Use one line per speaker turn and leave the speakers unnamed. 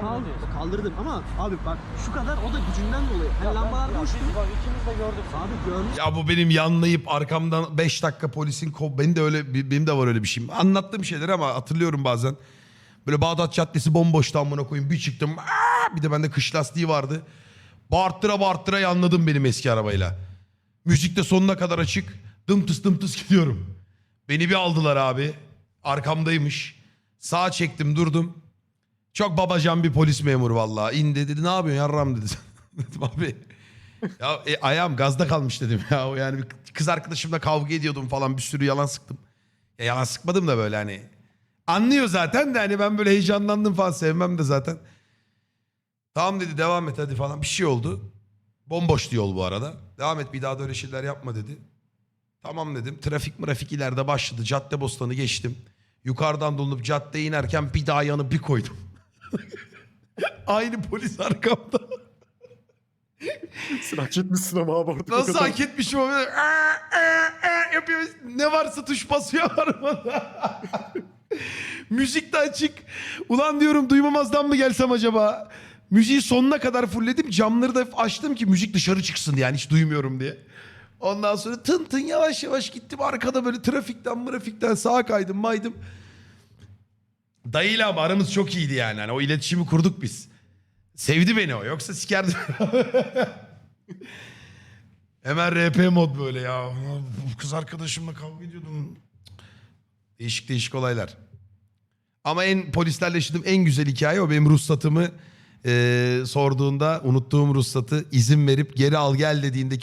kabul
Kal-
ediyorsun.
kaldırdım ama abi bak şu kadar o da gücünden dolayı. Hani lambalar boştu.
biz Bak ikimiz de gördük.
Abi görmüş.
Ya bu benim yanlayıp arkamdan 5 dakika polisin kov... Benim de öyle benim de var öyle bir şeyim. Anlattığım şeyler ama hatırlıyorum bazen. Böyle Bağdat Caddesi bomboştu amına koyayım. Bir çıktım. Aa! Bir de bende kış lastiği vardı. Bağırttıra bağırttıra yanladım benim eski arabayla. Müzik de sonuna kadar açık. Dımtıs dımtıs gidiyorum. Beni bir aldılar abi. Arkamdaymış. Sağa çektim durdum. Çok babacan bir polis memuru vallahi. İndi dedi ne yapıyorsun yarram dedi. dedim abi. Ya e, ayağım gazda kalmış dedim ya. Yani bir kız arkadaşımla kavga ediyordum falan bir sürü yalan sıktım. Ya yalan sıkmadım da böyle hani. Anlıyor zaten de hani ben böyle heyecanlandım falan sevmem de zaten. Tamam dedi devam et hadi falan bir şey oldu. Bomboştu yol bu arada. Devam et bir daha da öyle şeyler yapma dedi. Tamam dedim. Trafik mrafik ileride başladı. Cadde bostanı geçtim. Yukarıdan dolanıp caddeye inerken bir daha yanı bir koydum. Aynı polis arkamda.
Sen hak etmişsin ama abi artık
Nasıl hak etmişim o böyle "Aa, aa, aa" yapıyor. Ne varsa tuş basıyor arabada. Müzik de açık. Ulan diyorum duymamazdan mı gelsem acaba? Müziği sonuna kadar fullledim. Camları da açtım ki müzik dışarı çıksın yani hiç duymuyorum diye. Ondan sonra tın tın yavaş yavaş gittim. Arkada böyle trafikten mırafikten sağa kaydım maydım. Dayıyla ama aramız çok iyiydi yani. Hani o iletişimi kurduk biz. Sevdi beni o. Yoksa sikerdi. Hemen RP mod böyle ya. Kız arkadaşımla kavga ediyordum. Değişik değişik olaylar. Ama en polislerle yaşadığım en güzel hikaye o. Benim ruhsatımı eee, sorduğunda unuttuğum ruhsatı izin verip geri al gel dediğindeki